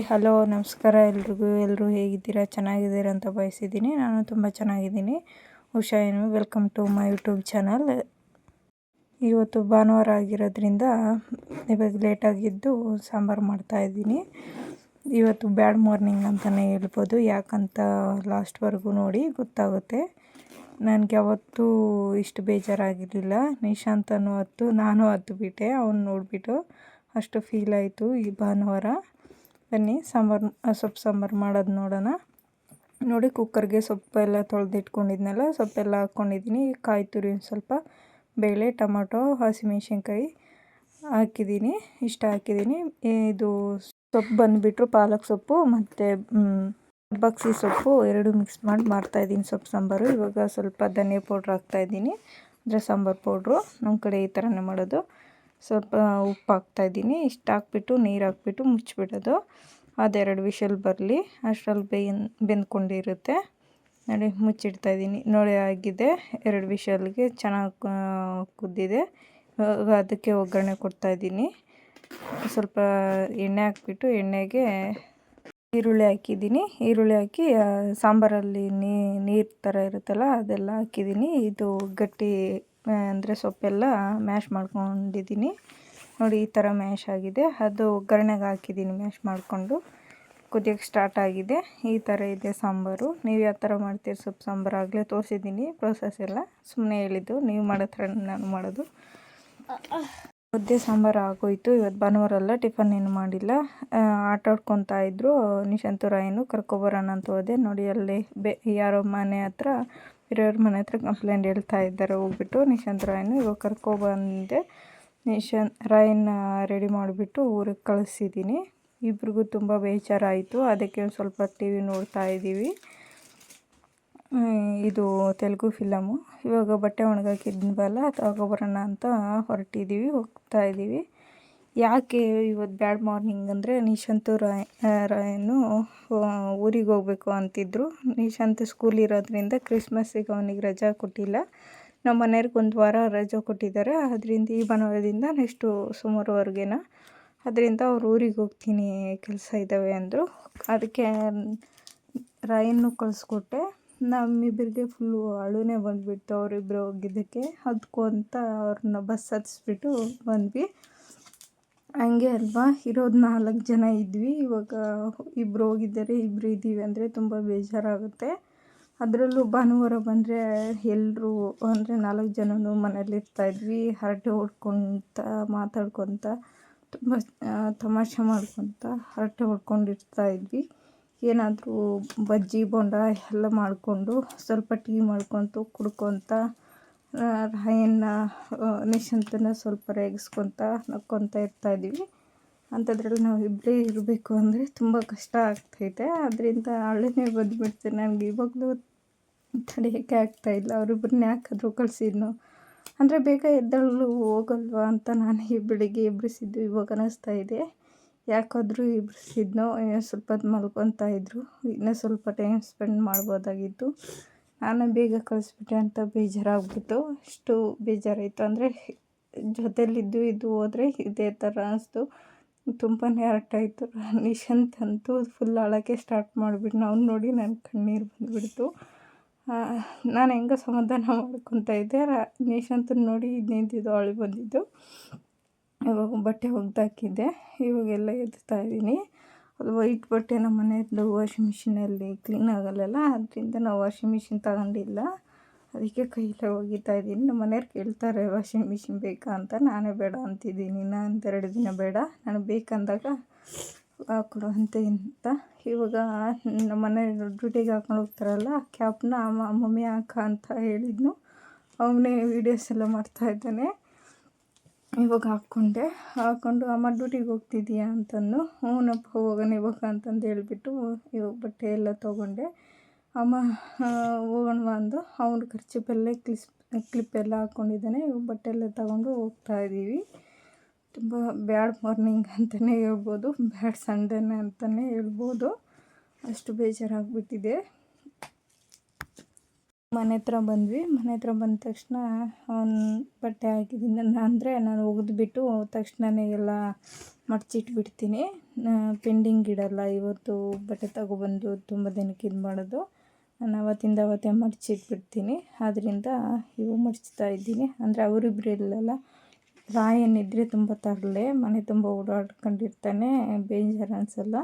Hello, ನಮಸ್ಕಾರ ಎಲ್ರಿಗೂ. ಎಲ್ಲರೂ ಹೇಗಿದ್ದೀರಾ? ಚೆನ್ನಾಗಿದ್ದೀರಾ ಅಂತ ಬಯಸಿದ್ದೀನಿ. ನಾನು ತುಂಬ ಚೆನ್ನಾಗಿದ್ದೀನಿ. ಹುಷಾ ಏನು welcome to my YouTube channel ಇವತ್ತು ಭಾನುವಾರ ಆಗಿರೋದ್ರಿಂದ ಇವಾಗ ಲೇಟಾಗಿದ್ದು ಸಾಂಬಾರು ಮಾಡ್ತಾಯಿದ್ದೀನಿ ಇವತ್ತು ಬ್ಯಾಡ್ ಮಾರ್ನಿಂಗ್ ಅಂತಲೇ ಹೇಳ್ಬೋದು. ಯಾಕಂತ ಲಾಸ್ಟ್ವರೆಗೂ ನೋಡಿ ಗೊತ್ತಾಗುತ್ತೆ. ನನಗೆ ಅವತ್ತು ಇಷ್ಟು ಬೇಜಾರಾಗಿರಲಿಲ್ಲ. ನಿಶಾಂತನೂ ಹತ್ತು, ನಾನು ಹತ್ತು ಬಿಟ್ಟೆ. ಅವ್ನು ನೋಡಿಬಿಟ್ಟು ಅಷ್ಟು ಫೀಲ್ ಆಯಿತು ಈ ಭಾನುವಾರ. ಬನ್ನಿ, ಸಾಂಬಾರು ಸೊಪ್ಪು ಸಾಂಬಾರು ಮಾಡೋದು ನೋಡೋಣ. ನೋಡಿ, ಕುಕ್ಕರ್ಗೆ ಸೊಪ್ಪೆಲ್ಲ ತೊಳೆದಿಟ್ಕೊಂಡಿದ್ನಲ್ಲ ಸೊಪ್ಪೆಲ್ಲ ಹಾಕ್ಕೊಂಡಿದ್ದೀನಿ ಕಾಯಿ ತುರಿ ಒಂದು ಸ್ವಲ್ಪ, ಬೇಳೆ, ಟೊಮೊಟೊ, ಹಸಿಮೆಣ್ಸಿನ್ಕಾಯಿ ಹಾಕಿದ್ದೀನಿ ಇಷ್ಟ ಹಾಕಿದ್ದೀನಿ ಇದು ಸೊಪ್ಪು ಬಂದುಬಿಟ್ರು, ಪಾಲಕ್ ಸೊಪ್ಪು, ಮತ್ತು ಬಕ್ಸಿ ಸೊಪ್ಪು, ಎರಡು ಮಿಕ್ಸ್ ಮಾಡಿ ಮಾಡ್ತಾಯಿದ್ದೀನಿ ಸೊಪ್ಪು ಸಾಂಬಾರು. ಇವಾಗ ಸ್ವಲ್ಪ ಧನಿಯಾ ಪೌಡ್ರ್ ಹಾಕ್ತಾಯಿದ್ದೀನಿ ಅಂದರೆ ಸಾಂಬಾರು ಪೌಡ್ರು ನಮ್ಮ ಕಡೆ ಈ ಥರನೇ ಮಾಡೋದು. ಸ್ವಲ್ಪ ಉಪ್ಪು ಹಾಕ್ತಾಯಿದ್ದೀನಿ ಇಷ್ಟು ಹಾಕ್ಬಿಟ್ಟು ನೀರು ಹಾಕ್ಬಿಟ್ಟು ಮುಚ್ಚಿಬಿಡೋದು ಅದೆರಡು ವಿಷಲ್ ಬರಲಿ. ಅಷ್ಟರಲ್ಲಿ ಬೇಯನ್ ಬೆಂದ್ಕೊಂಡಿರುತ್ತೆ. ನೋಡಿ, ಮುಚ್ಚಿಡ್ತಾಯಿದ್ದೀನಿ. ನೋಡಿ, ಆಗಿದೆ. ಎರಡು ವಿಷಲ್ಗೆ ಚೆನ್ನಾಗಿ ಕುದ್ದಿದೆ. ಅದಕ್ಕೆ ಒಗ್ಗರಣೆ ಕೊಡ್ತಾಯಿದ್ದೀನಿ. ಸ್ವಲ್ಪ ಎಣ್ಣೆ ಹಾಕ್ಬಿಟ್ಟು ಎಣ್ಣೆಗೆ ಈರುಳ್ಳಿ ಹಾಕಿದ್ದೀನಿ. ಈರುಳ್ಳಿ ಹಾಕಿ ಸಾಂಬಾರಲ್ಲಿ ನೀರು ಥರ ಇರುತ್ತಲ್ಲ, ಅದೆಲ್ಲ ಹಾಕಿದ್ದೀನಿ. ಇದು ಗಟ್ಟಿ ಅಂದರೆ ಸೊಪ್ಪೆಲ್ಲ ಮ್ಯಾಶ್ ಮಾಡ್ಕೊಂಡಿದ್ದೀನಿ. ನೋಡಿ, ಈ ಥರ ಮ್ಯಾಶ್ ಆಗಿದೆ. ಅದು ಒಗ್ಗರಣೆಗೆ ಹಾಕಿದ್ದೀನಿ ಮ್ಯಾಶ್ ಮಾಡಿಕೊಂಡು. ಕುದಿಯೋಕ್ಕೆ ಸ್ಟಾರ್ಟ್ ಆಗಿದೆ. ಈ ಥರ ಇದೆ ಸಾಂಬಾರು. ನೀವು ಯಾವ ಥರ ಮಾಡ್ತೀರಿ ಸೊಪ್ಪು ಸಾಂಬಾರು ಆಗಲೇ ತೋರಿಸಿದ್ದೀನಿ. ಪ್ರೋಸೆಸ್ ಎಲ್ಲ ಸುಮ್ಮನೆ ಹೇಳಿದ್ದು. ನೀವು ಮಾಡೋ ಥರ ನಾನು ಮಾಡೋದು. ಮುದ್ದೆ ಸಾಂಬಾರು ಆಗೋಯ್ತು. ಇವತ್ತು ಭಾನುವಾರ ಅಲ್ಲ ಟಿಫನ್ ಏನು ಮಾಡಿಲ್ಲ. ಆಟ ಆಡ್ಕೊತಾ ಇದ್ರು. ನಿಶಾಂತು ರಾಯನು ಕರ್ಕೊಬರೋಣ ಅಂತ ಹೋದೆ. ನೋಡಿ, ಅಲ್ಲಿ ಬೆ, ಯಾರೋ ಮನೆ ಹತ್ರ ಬೇರೆಯವ್ರ ಮನೆ ಹತ್ರ ಕಂಪ್ಲೇಂಟ್ ಹೇಳ್ತಾ ಇದ್ದಾರೆ. ಹೋಗ್ಬಿಟ್ಟು ನಿಶಾಂತ್ ರಾಯನು ಇವಾಗ ಕರ್ಕೊಬಂದೆ. ನಿಶಾಂತ್, ರಾಯನ್ನ ರೆಡಿ ಮಾಡಿಬಿಟ್ಟು ಊರಿಗೆ ಕಳಿಸಿದ್ದೀನಿ ಇಬ್ರಿಗೂ ತುಂಬ ಬೇಜಾರಾಯಿತು. ಅದಕ್ಕೆ ಸ್ವಲ್ಪ ಟಿ ವಿ ನೋಡ್ತಾ ಇದ್ದೀವಿ. ಇದು ತೆಲುಗು ಫಿಲಮು. ಇವಾಗ ಬಟ್ಟೆ ಒಣಗಾಕಿದ್ವಲ್ಲ ತಗೊಬರೋಣ ಅಂತ ಹೊರಟಿದ್ದೀವಿ ಹೋಗ್ತಾ ಇದ್ದೀವಿ ಯಾಕೆ ಇವತ್ತು ಬ್ಯಾಡ್ ಮಾರ್ನಿಂಗ್ ಅಂದರೆ ನಿಶಾಂತು ರಾಯ್ ರಾಯನು ಊರಿಗೆ ಹೋಗಬೇಕು ಅಂತಿದ್ರು. ನಿಶಾಂತ್ ಸ್ಕೂಲ್ ಇರೋದ್ರಿಂದ ಕ್ರಿಸ್ಮಸ್ಸಿಗೆ ಅವನಿಗೆ ರಜಾ ಕೊಟ್ಟಿಲ್ಲ. ನಮ್ಮ ಮನೆಯವ್ರಿಗೆ ಒಂದು ವಾರ ರಜೆ ಕೊಟ್ಟಿದ್ದಾರೆ. ಅದರಿಂದ ಈ ಭಾನುವಾರದಿಂದ ನೆಕ್ಸ್ಟು ಸುಮಾರುವರೆಗೇನ ಅದರಿಂದ ಅವ್ರು ಊರಿಗೆ ಹೋಗ್ತೀನಿ, ಕೆಲಸ ಇದ್ದಾವೆ ಅಂದರು. ಅದಕ್ಕೆ ರಾಯನ್ನು ಕಳಿಸ್ಕೊಟ್ಟೆ. ನಮ್ಮಿಬ್ಬರಿಗೆ ಫುಲ್ಲು ಅಳುನೇ ಬಂದುಬಿಡ್ತು ಅವರಿಬ್ಬರು ಹೋಗಿದ್ದಕ್ಕೆ. ಅಂತ ಅವ್ರನ್ನ ಬಸ್ ಹತ್ತಿಸ್ಬಿಟ್ಟು ಬಂದ್ವಿ. ಹಂಗೆ ಅಲ್ವಾ? ಇರೋದು ನಾಲ್ಕು ಜನ ಇದ್ವಿ. ಇವಾಗ ಇಬ್ಬರು ಹೋಗಿದ್ದಾರೆ. ಇಬ್ಬರು ಇದ್ದೀವಿ ಅಂದರೆ ತುಂಬ ಬೇಜಾರಾಗುತ್ತೆ. ಅದರಲ್ಲೂ ಭಾನುವಾರ ಬಂದರೆ ಎಲ್ಲರೂ ಅಂದರೆ ನಾಲ್ಕು ಜನನು ಮನೇಲಿರ್ತಾಯಿದ್ವಿ ಹರಟೆ ಹೊಡ್ಕೊತ, ಮಾತಾಡ್ಕೊತ, ತುಂಬ ತಮಾಷೆ ಮಾಡ್ಕೊತ ಹರಟೆ ಹೊಡ್ಕೊಂಡಿರ್ತಾಯಿದ್ವಿ ಏನಾದರೂ ಬಜ್ಜಿ, ಬೋಂಡ ಎಲ್ಲ ಮಾಡಿಕೊಂಡು ಸ್ವಲ್ಪ ಟೀ ಮಾಡ್ಕೊತ, ಕುಡ್ಕೊತ ರಾಯಣ್ಣ ನಿಶಾಂತನ ಸ್ವಲ್ಪ ರೇಗಿಸ್ಕೊತ ನಕ್ಕೊತ ಇರ್ತಾಯಿದ್ವಿ ಅಂಥದ್ರಲ್ಲಿ ನಾವು ಇಬ್ಬರೇ ಇರಬೇಕು ಅಂದರೆ ತುಂಬ ಕಷ್ಟ ಆಗ್ತೈತೆ. ಅದರಿಂದ ಅಳನೇ ಬಂದುಬಿಡ್ತು. ನನಗೆ ಇವಾಗಲೂ ತಡೆಯೋಕ್ಕೆ ಆಗ್ತಾಯಿಲ್ಲ ಅವರಿಬ್ಬರನ್ನ ಯಾಕಾದರೂ ಕಳಿಸಿದ್ನು ಅಂದರೆ ಬೇಗ ಎದ್ದಳು ಹೋಗಲ್ವಾ ಅಂತ ನಾನು ಬೆಳಿಗ್ಗೆ ಎಬ್ಬಿಸಿದ್ದು ಇವಾಗ ಅನ್ನಿಸ್ತಾ ಇದೆ. ಯಾಕಾದರೂ ಇಬ್ರಿಸಿದ್ನೋ ಇನ್ನೂ ಸ್ವಲ್ಪ ಹೊತ್ತು ಮಲ್ಕೊತಾ ಇದ್ದರು ಇನ್ನೂ ಸ್ವಲ್ಪ ಟೈಮ್ ಸ್ಪೆಂಡ್ ಮಾಡ್ಬೋದಾಗಿತ್ತು. ನಾನು ಬೇಗ ಕಳಿಸ್ಬಿಟ್ಟೆ ಅಂತ ಬೇಜಾರಾಗ್ಬಿಟ್ಟು ಅಷ್ಟು ಬೇಜಾರಾಯಿತು ಅಂದರೆ ಜೊತೆಲಿದ್ದು ಇದ್ದು ಹೋದರೆ ಇದೇ ಥರ ಅನ್ನಿಸ್ತು ತುಂಬಾ ಹರ್ಟ್ ಆಯಿತು ನಿಶಾಂತ್ ಅಂತೂ ಫುಲ್ ಅಳೋಕ್ಕೆ ಸ್ಟಾರ್ಟ್ ಮಾಡಿಬಿಟ್ಟು ಅವ್ನು ನೋಡಿ ನನ್ನ ಕಣ್ಣೀರು ಬಂದುಬಿಡ್ತು. ನಾನು ಹೆಂಗೋ ಸಮಾಧಾನ ಮಾಡ್ಕೊತಾ ಇದ್ದೆ. ನಿಶಾಂತನ ನೋಡಿ ನಿಂತಿದ್ದು ಅವಳು ಬಂದಿದ್ದು. ಇವಾಗ ಬಟ್ಟೆ ಒಗ್ದಾಕಿದ್ದೆ. ಇವಾಗೆಲ್ಲ ಎತ್ತಾ ಇದ್ದೀನಿ. ಅದು ವೈಟ್ ಬಟ್ಟೆ ನಮ್ಮ ಮನೆಯದ್ದು ವಾಷಿಂಗ್ ಮಿಷಿನಲ್ಲಿ ಕ್ಲೀನ್ ಆಗಲ್ಲಲ್ಲ, ಅದರಿಂದ ನಾವು ವಾಷಿಂಗ್ ಮಿಷಿನ್ ತಗೊಂಡಿಲ್ಲ. ಅದಕ್ಕೆ ಕೈಲೇ ಒಗಿತಾ ಇದ್ದೀನಿ. ನಮ್ಮ ಮನೆಯವ್ರು ಕೇಳ್ತಾರೆ, ವಾಷಿಂಗ್ ಮಿಷಿನ್ ಬೇಕಾ ಅಂತ? ನಾನೇ ಬೇಡ ಅಂತಿದ್ದೀನಿ. ನಾನು ಎರಡು ದಿನ ಬೇಡ. ನಾನು ಬೇಕಂದಾಗ ಹಾಕೊಡು ಅಂತ ಅಂತ ಇವಾಗ ನಮ್ಮ ಮನೆ ಡ್ಯೂಟಿಗೆ ಹಾಕೊಂಡು ಹೋಗ್ತಾರಲ್ಲ, ಕ್ಯಾಪ್ನ ಮಮ್ಮಿ ಹಾಕ ಅಂತ ಹೇಳಿದ್ನು. ಅವನೇ ವೀಡಿಯೋಸ್ ಎಲ್ಲ ಮಾಡ್ತಾಯಿದ್ದಾನೆ ಇವಾಗ ಹಾಕ್ಕೊಂಡೆ. ಹಾಕ್ಕೊಂಡು, ಅಮ್ಮ ಡ್ಯೂಟಿಗೆ ಹೋಗ್ತಿದ್ದೀಯಾ ಅಂತಂದು. ಹ್ಞೂನಪ್ಪ ಹೋಗೋಣ, ಇವಾಗ, ಅಂತಂದು ಹೇಳಿಬಿಟ್ಟು, ಇವಾಗ ಬಟ್ಟೆ ಎಲ್ಲ ತೊಗೊಂಡೆ. ಅಮ್ಮ ಹೋಗೋಣ ಅಂದು. ಅವ್ನು ಖರ್ಚಿಪಲ್ಲೇ ಕ್ಲಿಸ್, ಕ್ಲಿಪ್ ಎಲ್ಲ ಹಾಕ್ಕೊಂಡಿದ್ದಾನೆ. ಇವಾಗ ಬಟ್ಟೆ ಎಲ್ಲ ತಗೊಂಡು ಹೋಗ್ತಾ ಇದ್ದೀವಿ. ತುಂಬ ಬ್ಯಾಡ್ ಮಾರ್ನಿಂಗ್ ಅಂತಲೇ ಹೇಳ್ಬೋದು. ಬ್ಯಾಡ್ ಸಂಡೇನೆ ಅಂತಲೇ ಹೇಳ್ಬೋದು. ಅಷ್ಟು ಬೇಜಾರಾಗಿಬಿಟ್ಟಿದೆ. ಮನೆ ಹತ್ರ ಬಂದ್ವಿ. ಮನೆ ಹತ್ರ ಬಂದ ತಕ್ಷಣ ಅವ್ನು ಬಟ್ಟೆ ಹಾಕಿದ್ದೀನಿ ಅಂದರೆ ನಾನು ಒಗೆದ್ಬಿಟ್ಟು ತಕ್ಷಣವೇ ಎಲ್ಲ ಮಡಚಿಟ್ಬಿಡ್ತೀನಿ. ಪೆಂಡಿಂಗ್ ಇಡಲ್ಲ ಇವತ್ತು ಬಟ್ಟೆ ತಗೊಬಂದು ತುಂಬ ದಿನಕ್ಕೆ ಇದು ಮಾಡೋದು. ನಾನು ಅವತ್ತಿಂದ ಅವತ್ತೇ ಮಡಚಿಟ್ಬಿಡ್ತೀನಿ. ಆದ್ದರಿಂದ ಇವು ಮಡಚ್ತಾ ಇದ್ದೀನಿ. ಅಂದರೆ ಅವರಿಬ್ರು ಇರಲಿಲ್ಲ ರಾಯನಿದ್ರೆ ತುಂಬ ತರಲೆ. ಮನೆ ತುಂಬ ಓಡಾಡ್ಕೊಂಡಿರ್ತಾನೆ. ಬೇಜಾರು ಅನಿಸಲ್ಲ.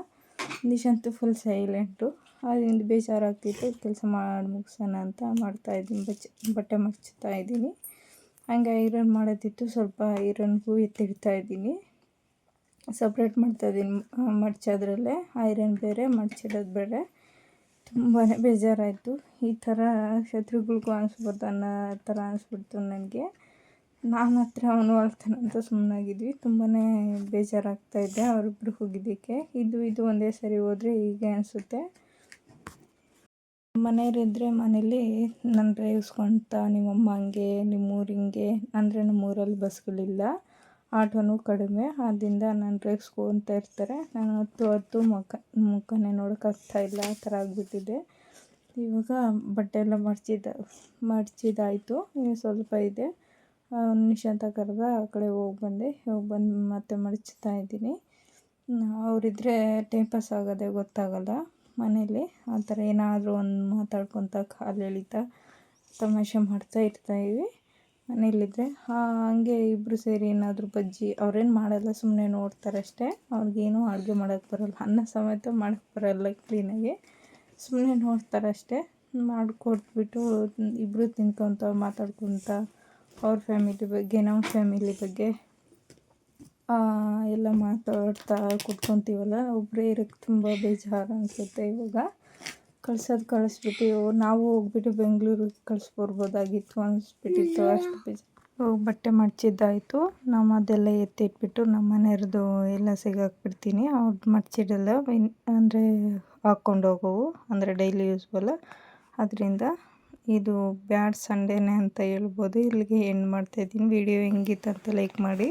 ನಿಶಂತು ಫುಲ್ ಸೈಲೆಂಟು ಅದರಿಂದ ಬೇಜಾರಾಗ್ತಿತ್ತು, ಕೆಲಸ ಮಾಡಿ ಮುಗಿಸೋಣ ಅಂತ ಮಾಡ್ತಾಯಿದ್ದೀನಿ ಬಚ್ಚ ಬಟ್ಟೆ ಮಚ್ತಾ ಇದ್ದೀನಿ. ಹಂಗೆ ಐರನ್ ಮಾಡೋದಿತ್ತು, ಸ್ವಲ್ಪ ಐರನ್ಗೂ ಎತ್ತಿಡ್ತಾ ಇದ್ದೀನಿ. ಸಪ್ರೇಟ್ ಮಾಡ್ತಾಯಿದ್ದೀನಿ ಮಡ್ಚೋದ್ರಲ್ಲೇ. ಐರನ್ ಬೇರೆ, ಮಡ್ಚಿಡೋದು ಬೇರೆ. ತುಂಬಾ ಬೇಜಾರಾಯಿತು. ಈ ಥರ ಶತ್ರುಗಳಿಗೂ ಅನಿಸ್ಬಾರ್ದು ಅನ್ನೋ ಥರ ಅನಿಸ್ಬಿಡ್ತು ನನಗೆ. ನಾನು ಹತ್ರ ಅವನು ಅಳ್ತಾನೆ ಅಂತ ಸುಮ್ಮನಾಗಿದ್ವಿ ತುಂಬಾ ಬೇಜಾರಾಗ್ತಾಯಿದ್ದೆ ಅವರಿಬ್ರು ಹೋಗಿದ್ದಕ್ಕೆ. ಇದು ಇದು ಒಂದೇ ಸರಿ ಹೋದರೆ ಹೀಗೆ ಅನಿಸುತ್ತೆ. ಮನೆಯವರಿದ್ದರೆ ಮನೇಲಿ ನಾನು ನಿಮ್ಮ ನಿಮ್ಮಮ್ಮ ಹಂಗೆ, ನಿಮ್ಮೂರು ಹಿಂಗೆ, ಅಂದರೆ ನಮ್ಮೂರಲ್ಲಿ ಬಸ್ಗಳಿಲ್ಲ. ಆಟೋನೂ ಕಡಿಮೆ. ಆದ್ದರಿಂದ ನಾನು ರೇಗಿಸ್ಕೊತ ಇರ್ತಾರೆ. ನಾನು ಹತ್ತು ಹತ್ತು ಮುಖ, ಮುಖನೇ ನೋಡೋಕ್ಕಾಗ್ತಾಯಿಲ್ಲ ಆ ಥರ ಆಗಿಬಿಟ್ಟಿದೆ. ಇವಾಗ ಬಟ್ಟೆ ಎಲ್ಲ ಮಡ್ಚಿದ ಮಡ್ಚಿದಾಯಿತು ಇನ್ನು ಸ್ವಲ್ಪ ಇದೆ. ನಿಶಾಂತ ಕರೆದ ಆ ಕಡೆ ಹೋಗಿ ಬಂದೆ. ಹೋಗಿ ಬಂದು ಮತ್ತೆ ಮಡಚ್ತಾ ಇದ್ದೀನಿ. ಅವರಿದ್ದರೆ ಟೈಮ್ ಪಾಸ್ ಆಗೋದೇ ಗೊತ್ತಾಗಲ್ಲ. ಮನೇಲಿ ಆ ಥರ ಏನಾದರೂ ಒಂದು ಮಾತಾಡ್ಕೊತ ಕಾಲು ಎಳಿತಾ ತಮಾಷೆ ಮಾಡ್ತಾ ಇರ್ತಾಯಿವಿ ಮನೇಲಿದ್ದರೆ ಹಾಗೆ ಇಬ್ಬರು ಸೇರಿ ಏನಾದರೂ ಬಜ್ಜಿ ಅವ್ರೇನು ಮಾಡಲ್ಲ ಸುಮ್ಮನೆ ನೋಡ್ತಾರೆ ಅಷ್ಟೇ. ಅವ್ರಿಗೇನು ಅಡುಗೆ ಮಾಡೋಕ್ಕೆ ಬರೋಲ್ಲ. ಅನ್ನ ಸಮೇತ ಮಾಡೋಕ್ಕೆ ಬರೋಲ್ಲ ಕ್ಲೀನಾಗಿ ಸುಮ್ಮನೆ ನೋಡ್ತಾರೆ ಅಷ್ಟೇ. ಮಾಡಿಕೊಟ್ಬಿಟ್ಟು ಇಬ್ಬರು ತಿನ್ಕೊತ ಮಾತಾಡ್ಕೊತ ಅವ್ರ ಫ್ಯಾಮಿಲಿ ಬಗ್ಗೆ ನಮ್ಮ ಫ್ಯಾಮಿಲಿ ಬಗ್ಗೆ ಎಲ್ಲ ಮಾತಾಡ್ತಾ ಕುತ್ಕೊತೀವಲ್ಲ ಒಬ್ಬರೇ ಇರೋಕ್ಕೆ ತುಂಬ ಬೇಜಾರು ಅನಿಸುತ್ತೆ ಇವಾಗ. ಕಳ್ಸೋದು ಕಳಿಸ್ಬಿಟ್ಟು ನಾವು ಹೋಗ್ಬಿಟ್ಟು ಬೆಂಗಳೂರಿಗೆ ಕಳಿಸ್ಬರ್ಬೋದಾಗಿತ್ತು ಅನಿಸ್ಬಿಟ್ಟಿತ್ತು ಅಷ್ಟು ಬೇಜಾರು. ಬಟ್ಟೆ ಮಡ್ಚಿದ್ದಾಯಿತು. ನಾವು ಅದೆಲ್ಲ ಎತ್ತಿಟ್ಬಿಟ್ಟು ನಮ್ಮ ಮನೆಯವ್ರದ್ದು ಎಲ್ಲ ಸಿಗಾಕ್ಬಿಡ್ತೀನಿ. ಅವ್ರು ಮಡ್ಚಿಡಲ್ಲ ಅಂದರೆ ಹಾಕ್ಕೊಂಡು ಹೋಗೋವು ಅಂದರೆ ಡೈಲಿ ಯೂಸ್ಬಲ್ಲ ಅದರಿಂದ ಇದು ಬ್ಯಾಡ್ ಸಂಡೇನೆ ಅಂತ ಹೇಳ್ಬೋದು. ಇಲ್ಲಿಗೆ ಎಂಡ್ ಮಾಡ್ತಾಯಿದ್ದೀನಿ ವಿಡಿಯೋ ಹೆಂಗಿತ್ತು ಅಂತ ಲೈಕ್ ಮಾಡಿ.